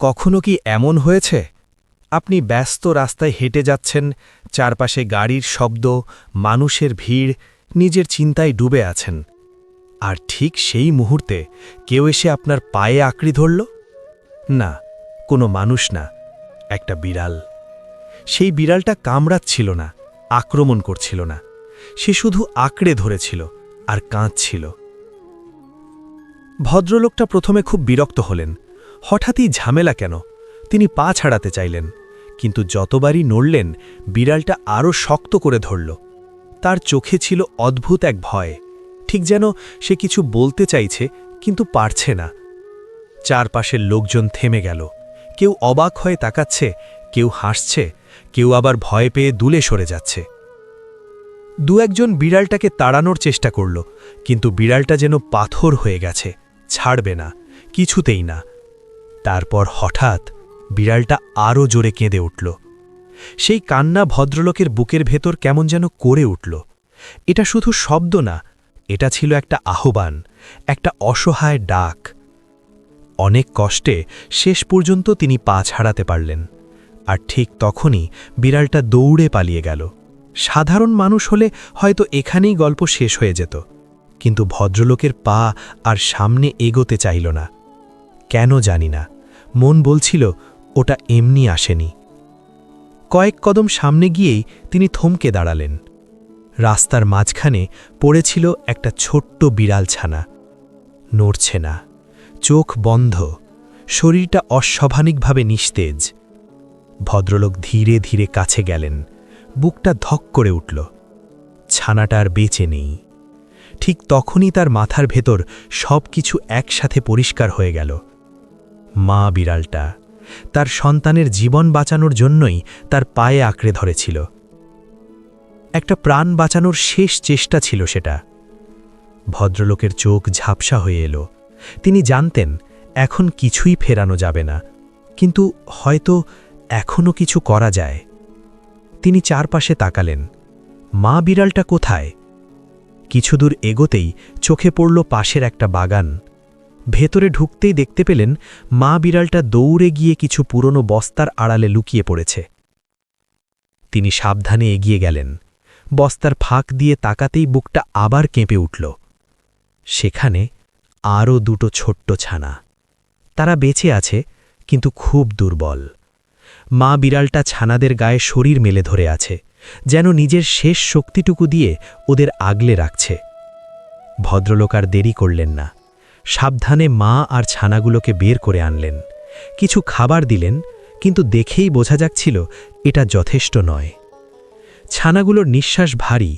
কখনো কি এমন হয়েছে? আপনি ব্যস্ত রাস্তায় হেঁটে যাচ্ছেন, চারপাশে গাড়ির শব্দ, মানুষের ভিড়, নিজের চিন্তায় ডুবে আছেন। আর ঠিক সেই মুহূর্তে কেউ এসে আপনার পায়ে আঁকড়ি ধরল? না, কোনো মানুষ না, একটা বিড়াল। সেই বিড়ালটা কামড়াচ্ছিল না, আক্রমণ করছিল না। সে শুধু আঁকড়ে ধরেছিল আর কাঁদছিল। ভদ্রলোকটা প্রথমে খুব বিরক্ত হলেন। হঠাৎই ঝামেলা কেন? তিনি পা ছাড়াতে চাইলেন, কিন্তু যতবারই নড়লেন, বিড়ালটা আরও শক্ত করে ধরল। তার চোখে ছিল অদ্ভুত এক ভয়। ঠিক যেন সে কিছু বলতে চাইছে, কিন্তু পারছে না। চারপাশের লোকজন থেমে গেল। কেউ অবাক হয়ে তাকাচ্ছে, কেউ হাসছে, কেউ আবার ভয় পেয়ে দুলে সরে যাচ্ছে। দু একজন বিড়ালটাকে তাড়ানোর চেষ্টা করল, কিন্তু বিড়ালটা যেন পাথর হয়ে গেছে, ছাড়বে না, কিছুতেই না। তারপর হঠাৎ বিড়ালটা আরও জোরে কেঁদে উঠল। সেই কান্না ভদ্রলোকের বুকের ভেতর কেমন যেন করে উঠল। এটা শুধু শব্দ না, এটা ছিল একটা আহ্বান, একটা অসহায় ডাক। অনেক কষ্টে শেষ পর্যন্ত তিনি পা ছাড়াতে পারলেন, আর ঠিক তখনই বিড়ালটা দৌড়ে পালিয়ে গেল। সাধারণ মানুষ হলে হয়তো এখানেই গল্প শেষ হয়ে যেত, কিন্তু ভদ্রলোকের পা আর সামনে এগোতে চাইল না। কেন জানি না। মন বলছিল, ওটা এমনি আসেনি। কয়েক কদম সামনে গিয়েই তিনি থমকে দাঁড়ালেন। রাস্তার মাঝখানে পড়েছিল একটা ছোট্ট বিড়াল ছানা নড়ছে না। চোখ বন্ধ। শরীরটা অস্বাভাবিকভাবে নিস্তেজ। ভদ্রলোক ধীরে ধীরে কাছে গেলেন। বুকটা ধক করে উঠল। ছানাটা আর বেঁচে নেই। ঠিক তখনই তার মাথার ভেতর সব কিছু একসাথে পরিষ্কার হয়ে গেল। মা বিড়ালটা তার সন্তানের জীবন বাঁচানোর জন্যই তার পায়ে আঁকড়ে ধরেছিল। একটা প্রাণ বাঁচানোর শেষ চেষ্টা ছিল সেটা। ভদ্রলোকের চোখ ঝাপসা হয়ে এলো। তিনি জানতেন, এখন কিছুই ফেরানো যাবে না, কিন্তু হয়তো এখনও কিছু করা যায়। তিনি চারপাশে তাকালেন। মা বিড়ালটা কোথায়? কিছুদূর এগোতেই চোখে পড়ল পাশের একটা বাগান। ভেতরে ঢুকতেই দেখতে পেলেন মা বিড়ালটা দৌড়ে গিয়ে কিছু পুরনো বস্তার আড়ালে লুকিয়ে পড়েছে। তিনি সাবধানে এগিয়ে গেলেন। বস্তার ফাঁক দিয়ে তাকাতেই বুকটা আবার কেঁপে উঠল। সেখানে আরও দুটো ছোট্ট ছানা। তারা বেঁচে আছে, কিন্তু খুব দুর্বল। মা বিড়ালটা ছানাদের গায়ে শরীর মেলে ধরে আছে, যেন নিজের শেষ শক্তিটুকু দিয়ে ওদের আগলে রাখছে। ভদ্রলোক আর দেরি করলেন না। সাবধানে মা আর ছানাগুলোকে বের করে আনলেন। কিছু খাবার দিলেন, কিন্তু দেখেই বোঝা যাচ্ছিল এটা যথেষ্ট নয়। ছানাগুলোর নিঃশ্বাস ভারী,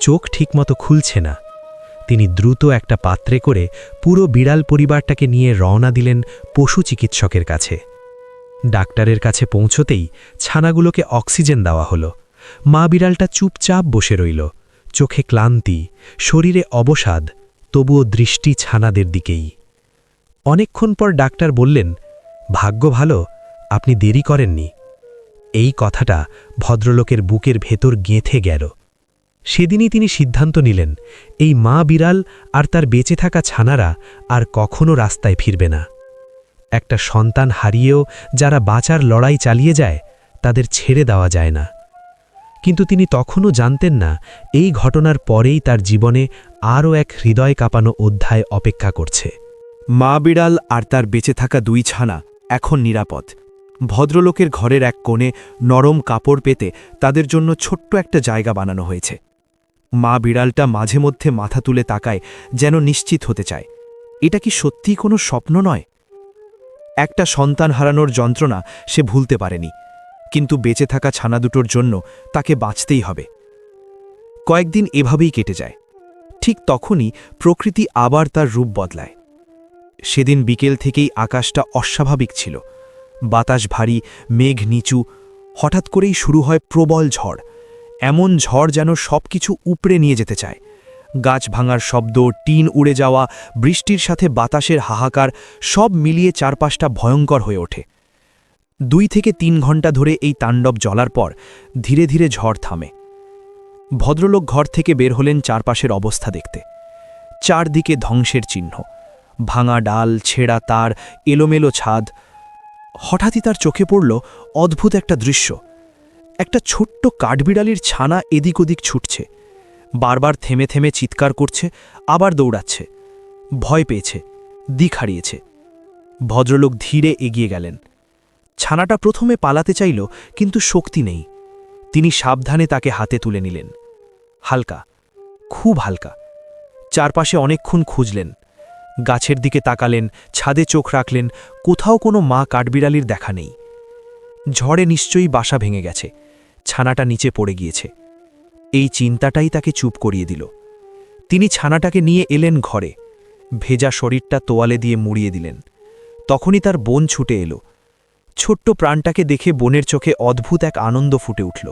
চোখ ঠিকমতো খুলছে না। তিনি দ্রুত একটা পাত্রে করে পুরো বিড়াল পরিবারটাকে নিয়ে রওনা দিলেন পশু চিকিৎসকের কাছে। ডাক্তারের কাছে পৌঁছতেই ছানাগুলোকে অক্সিজেন দেওয়া হলো। মা বিড়ালটা চুপচাপ বসে রইল। চোখে ক্লান্তি, শরীরে অবসাদ তবুও দৃষ্টি ছানাদের দিকেই। অনেকক্ষণ পর ডাক্তার বললেন, ভাগ্য ভালো, আপনি দেরি করেননি। এই কথাটা ভদ্রলোকের বুকের ভেতর গেঁথে গেল। সেদিনই তিনি সিদ্ধান্ত নিলেন, এই মা বিড়াল আর তার বেঁচে থাকা ছানারা আর কখনো রাস্তায় ফিরবে না। একটা সন্তান হারিয়েও যারা বাঁচার লড়াই চালিয়ে যায়, তাদের ছেড়ে দেওয়া যায় না। কিন্তু তিনি তখনও জানতেন না, এই ঘটনার পরেই তার জীবনে আরও এক হৃদয় কাঁপানো অধ্যায় অপেক্ষা করছে। মা বিড়াল আর তার বেঁচে থাকা দুই ছানা এখন নিরাপদ। ভদ্রলোকের ঘরের এক কোণে নরম কাপড় পেতে তাদের জন্য ছোট্ট একটা জায়গা বানানো হয়েছে। মা বিড়ালটা মাঝে মধ্যে মাথা তুলে তাকায়, যেন নিশ্চিত হতে চায়। এটা কি সত্যিই কোনো স্বপ্ন নয়? একটা সন্তান হারানোর যন্ত্রণা সে ভুলতে পারেনি। কিন্তু বেঁচে থাকা ছানা দুটোর জন্য তাকে বাঁচতেই হবে। কয়েকদিন এভাবেই কেটে যায়। ঠিক তখনই প্রকৃতি আবার তার রূপ বদলায়। সেদিন বিকেল থেকেই আকাশটা অস্বাভাবিক ছিল। বাতাস ভারী, মেঘ নিচু, হঠাৎ করেই শুরু হয় প্রবল ঝড়। এমন ঝড় যেন সব কিছু উপড়ে নিয়ে যেতে চায়। গাছ ভাঙার শব্দ, টিন উড়ে যাওয়া, বৃষ্টির সাথে বাতাসের হাহাকার সব মিলিয়ে চারপাশটা ভয়ঙ্কর হয়ে ওঠে। দুই থেকে তিন ঘণ্টা ধরে এই তাণ্ডব জ্বলার পর ধীরে ধীরে ঝড় থামে। ভদ্রলোক ঘর থেকে বের হলেন চারপাশের অবস্থা দেখতে। চারদিকে ধ্বংসের চিহ্ন। ভাঙা ডাল, ছেঁড়া তার, এলোমেলো ছাদ। হঠাৎই তার চোখে পড়ল অদ্ভুত একটা দৃশ্য। একটা ছোট্ট কাঠবিড়ালির ছানা এদিক ওদিক ছুটছে। বারবার থেমে থেমে চিৎকার করছে, আবার দৌড়াচ্ছে। ভয় পেয়েছে, দিক হারিয়েছে। ভদ্রলোক ধীরে এগিয়ে গেলেন। ছানাটা প্রথমে পালাতে চাইল, কিন্তু শক্তি নেই। তিনি সাবধানে তাকে হাতে তুলে নিলেন। হালকা, খুব হালকা। চারপাশে অনেকক্ষণ খুঁজলেন। গাছের দিকে তাকালেন, ছাদে চোখ রাখলেন, কোথাও কোনো মা কাঠবিড়ালির দেখা নেই। ঝড়ে নিশ্চয়ই বাসা ভেঙে গেছে। ছানাটা নিচে পড়ে গিয়েছে। এই চিন্তাটাই তাকে চুপ করিয়ে দিল। তিনি ছানাটাকে নিয়ে এলেন ঘরে। ভেজা শরীরটা তোয়ালে দিয়ে মুড়িয়ে দিলেন। তখনই তার বোন ছুটে এলো। ছোট্ট প্রাণটাকে দেখে বোনের চোখে অদ্ভুত এক আনন্দ ফুটে উঠল,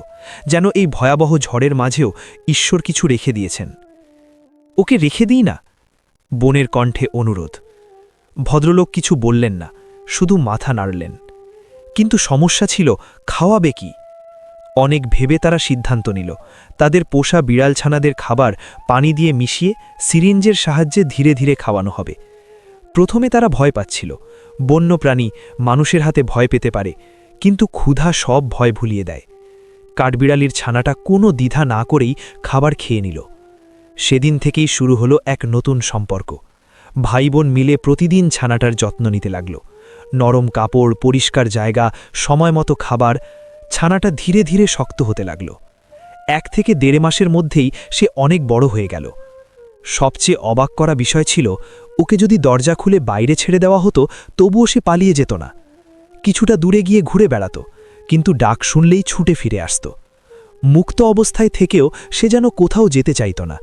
যেন এই ভয়াবহ ঝড়ের মাঝেও ঈশ্বর কিছু রেখে দিয়েছেন। ওকে রেখে দিই না? বোনের কণ্ঠে অনুরোধ। ভদ্রলোক কিছু বললেন না, শুধু মাথা নাড়লেন। কিন্তু সমস্যা ছিল, খাওয়াবে কি? অনেক ভেবে তারা সিদ্ধান্ত নিল, তাদের পোষা বিড়ালছানাদের খাবার পানি দিয়ে মিশিয়ে সিরিঞ্জের সাহায্যে ধীরে ধীরে খাওয়ানো হবে। প্রথমে তারা ভয় পাচ্ছিল বন্য প্রাণী মানুষের হাতে ভয় পেতে পারে, কিন্তু ক্ষুধা সব ভয় ভুলিয়ে দেয়। কাঠবিড়ালির ছানাটা কোনো দ্বিধা না করেই খাবার খেয়ে নিল। সেদিন থেকেই শুরু হলো এক নতুন সম্পর্ক। ভাই বোন মিলে প্রতিদিন ছানাটার যত্ন নিতে লাগল। নরম কাপড়, পরিষ্কার জায়গা, সময় মতো খাবার, ছানাটা ধীরে ধীরে শক্ত হতে লাগল। এক থেকে দেড় মাসের মধ্যেই সে অনেক বড় হয়ে গেল। সবচেয়ে অবাক করা বিষয় ছিল ওকে যদি দরজা খুলে বাইরে ছেড়ে দেওয়া হতো, তবুও সে পালিয়ে যেত না। কিছুটা দূরে গিয়ে ঘুরে বেড়াত, কিন্তু ডাক শুনলেই ছুটে ফিরে আসত। মুক্ত অবস্থায় থেকেও সে যেন কোথাও যেতে চাইত না।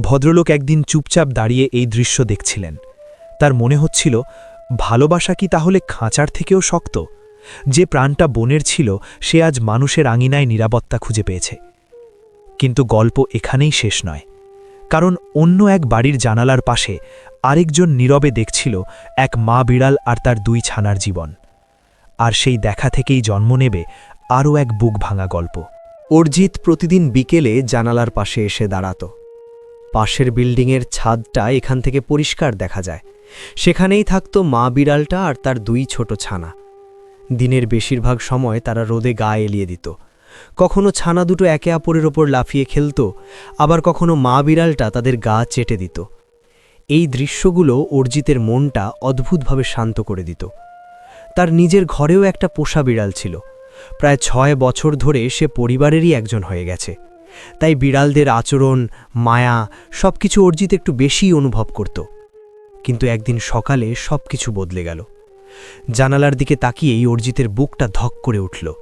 ভদ্রলোক একদিন চুপচাপ দাঁড়িয়ে এই দৃশ্য দেখছিলেন। তার মনে হচ্ছিল, ভালোবাসা কি তাহলে খাঁচার থেকেও শক্ত? যে প্রাণটা বনের ছিল, সে আজ মানুষের আঙিনায় নিরাপত্তা খুঁজে পেয়েছে। কিন্তু গল্প এখানেই শেষ নয়। কারণ অন্য এক বাড়ির জানালার পাশে আরেকজন নীরবে দেখছিল এক মা বিড়াল আর তার দুই ছানার জীবন। আর সেই দেখা থেকেই জন্ম নেবে আরও এক বুক ভাঙা গল্প। অর্জিত প্রতিদিন বিকেলে জানালার পাশে এসে দাঁড়াত। পাশের বিল্ডিংয়ের ছাদটা এখান থেকে পরিষ্কার দেখা যায়। সেখানেই থাকত মা বিড়ালটা আর তার দুই ছোট ছানা। দিনের বেশিরভাগ সময় তারা রোদে গা এলিয়ে দিত। কখনো ছানা দুটো একে অপরের ওপর লাফিয়ে খেলত, আবার কখনো মা বিড়ালটা তাদের গা চেটে দিত। এই দৃশ্যগুলো অর্জিতের মনটা অদ্ভুতভাবে শান্ত করে দিত। তার নিজের ঘরেও একটা পোষা বিড়াল ছিল। প্রায় ছয় বছর ধরে সে পরিবারেরই একজন হয়ে গেছে। তাই বিড়ালদের আচরণ, মায়া, সবকিছু অর্জিত একটু বেশিই অনুভব করত। কিন্তু একদিন সকালে সবকিছু বদলে গেল। জানালার দিকে তাকিয়েই অর্জিতের বুকটা ধক করে উঠল।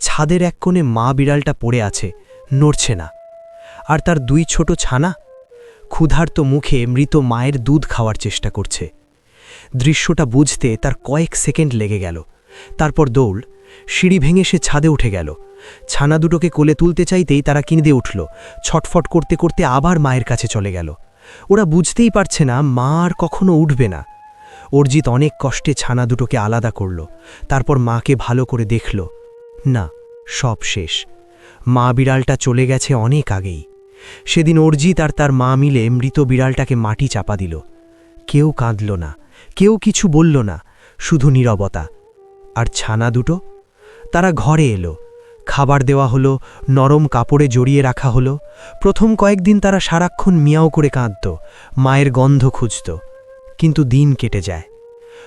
ছাদের এক কোণে মা বিড়ালটা পড়ে আছে, নড়ছে না। আর তার দুই ছোট ছানা ক্ষুধার্ত মুখে মৃত মায়ের দুধ খাওয়ার চেষ্টা করছে। দৃশ্যটা বুঝতে তার কয়েক সেকেন্ড লেগে গেল। তারপর দৌড়, সিঁড়ি ভেঙে সে ছাদে উঠে গেল। ছানা দুটোকে কোলে তুলতে চাইতেই তারা কিনদে উঠল। ছটফট করতে করতে আবার মায়ের কাছে চলে গেল। ওরা বুঝতেই পারছে না মা আর কখনো উঠবে না। অর্জিত অনেক কষ্টে ছানা দুটোকে আলাদা করল। তারপর মাকে ভালো করে দেখল। না, সব শেষ। মা বিড়ালটা চলে গেছে অনেক আগেই। সেদিন অর্জিত আর তার মা মিলে মৃত বিড়ালটাকে মাটি চাপা দিল। কেউ কাঁদল না, কেউ কিছু বলল না, শুধু নীরবতা। আর ছানা দুটো? তারা ঘরে এলো। খাবার দেওয়া হলো, নরম কাপড়ে জড়িয়ে রাখা হলো। প্রথম কয়েকদিন তারা সারাক্ষণ মিয়াও করে কাঁদত, মায়ের গন্ধ খুঁজত। কিন্তু দিন কেটে যায়।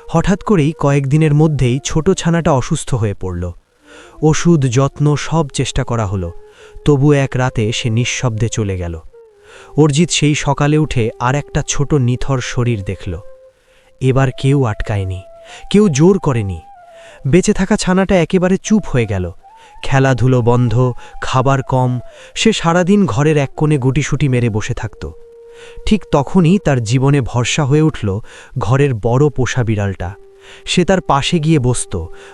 হঠাৎ করেই কয়েকদিনের মধ্যেই ছোট ছানাটা অসুস্থ হয়ে পড়ল। ওষুধ, যত্ন সব চেষ্টা করা হলো। তবু এক রাতে সে নিঃশব্দে চলে গেল। অর্জিত সেই সকালে উঠে আর একটা ছোট নিথর শরীর দেখল। এবার কেউ আটকায়নি, কেউ জোর করেনি। বেঁচে থাকা ছানাটা একেবারে চুপ হয়ে গেল। খেলাধুলো বন্ধ, খাবার কম, সে সারাদিন ঘরের এক কোণে গুটিসুটি মেরে বসে থাকত। ঠিক তখনই তার জীবনে ভরসা হয়ে উঠল ঘরের বড় পোষা বিড়ালটা। সে তার পাশে গিয়ে বসত,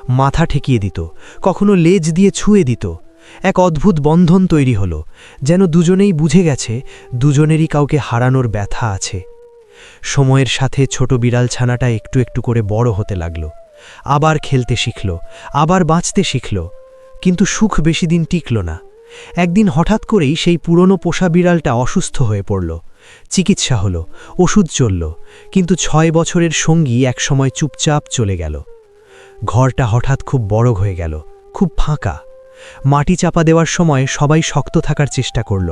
মাথা ঠেকিয়ে দিত, কখনো লেজ দিয়ে ছুঁয়ে দিত। এক অদ্ভুত বন্ধন তৈরি হলো, যেন দুজনেই বুঝে গেছে দুজনেরই কাউকে হারানোর ব্যথা আছে। সময়ের সাথে ছোট বিড়াল ছানাটা একটু একটু করে বড় হতে লাগল। আবার খেলতে শিখল, আবার বাঁচতে শিখল, কিন্তু সুখ বেশি দিন টিকল না। একদিন হঠাৎ করেই সেই পুরনো পোষা বিড়ালটা অসুস্থ হয়ে পড়ল। চিকিৎসা হলো, ওষুধ চলল, কিন্তু ছয় বছরের সঙ্গী একসময় চুপচাপ চলে গেল। ঘরটা হঠাৎ খুব বড় হয়ে গেল, খুব ফাঁকা। মাটি চাপা দেওয়ার সময় সবাই শক্ত থাকার চেষ্টা করল,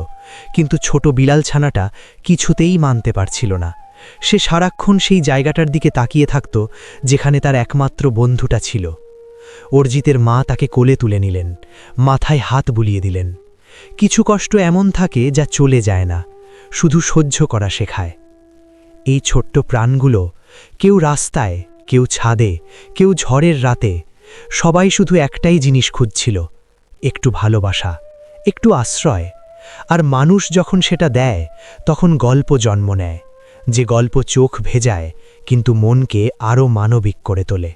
কিন্তু ছোট বিড়াল ছানাটা কিছুতেই মানতে পারছিল না। সে সারাক্ষণ সেই জায়গাটার দিকে তাকিয়ে থাকত, যেখানে তার একমাত্র বন্ধুটা ছিল। অর্জিতের মা তাকে কোলে তুলে নিলেন, মাথায় হাত বুলিয়ে দিলেন। কিছু কষ্ট এমন থাকে যা চলে যায় না, শুধু সহ্য করা শেখায়। এই ছোট্ট প্রাণগুলো কেউ রাস্তায়, কেউ ছাদে, কেউ ঝড়ের রাতে, সবাই শুধু একটাই জিনিস খুঁজছিল, একটু ভালোবাসা, একটু আশ্রয়। আর মানুষ যখন সেটা দেয়, তখন গল্প জন্ম নেয়, যে গল্প চোখ ভেজায়, কিন্তু মনকে আরও মানবিক করে তোলে।